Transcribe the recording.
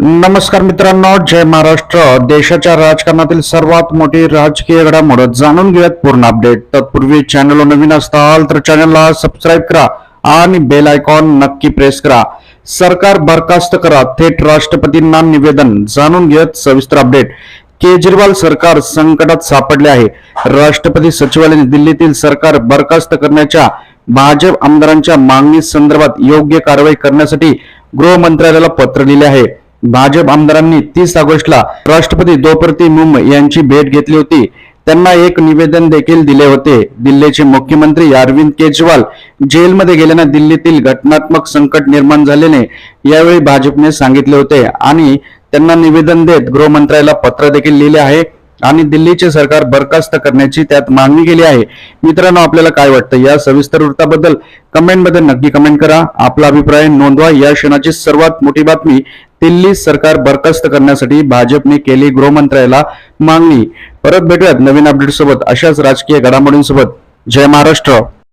नमस्कार मित्रांनो जय महाराष्ट्र. देशाच्या राजकारणातील सर्वात मोठी राजकीय घडामोड जाणून घेऊयात पूर्ण अपडेट तत्पूर्वी चॅनल नवीन असताल तर चॅनलला सबस्क्राईब करा आणि बेल आयकॉन नक्की प्रेस करा. सरकार बरखास्त करा थेट राष्ट्रपतींना निवेदन. जाणून घेत सविस्तर अपडेट केजरीवाल सरकार संकटात सापडले आहे. राष्ट्रपती सचिवालयाने दिल्लीतील सरकार बरखास्त करण्याच्या भाजप आमदारांच्या मागणी संदर्भात योग्य कारवाई करण्यासाठी गृह मंत्रालयाला पत्र लिहिले आहे. भाजप आमदारांनी तीस ऑगस्टला राष्ट्रपती द्रौपदी मुर्मू यांची भेट घेतली होती. त्यांना एक निवेदन देखील दिले होते. दिल्लीचे मुख्यमंत्री अरविंद केजरीवाल जेलमध्ये गेल्याने दिल्लीतील घटनात्मक संकट निर्माण झाल्याने यावेळी भाजपने सांगितले होते आणि त्यांना निवेदन देत गृहमंत्र्याला पत्र देखील लिहिले आहे आणि दिल्लीचे सरकार बरखास्त करण्याची त्यात मागणी केली आहे. मित्रांनो आपल्याला काय वाटतं? या सविस्तर वृत्ताबद्दल कमेंटमध्ये नक्की कमेंट करा. आपला अभिप्राय नोंदवा. या क्षणाची सर्वात मोठी बातमी दिल्ली सरकार बरखास्त करण्यासाठी भाजपने केली गृहमंत्र्याला मागणी. परत भेटूयात नवीन अपडेट सोबत. अशाच राजकीय घडामोडींसोबत. जय महाराष्ट्र.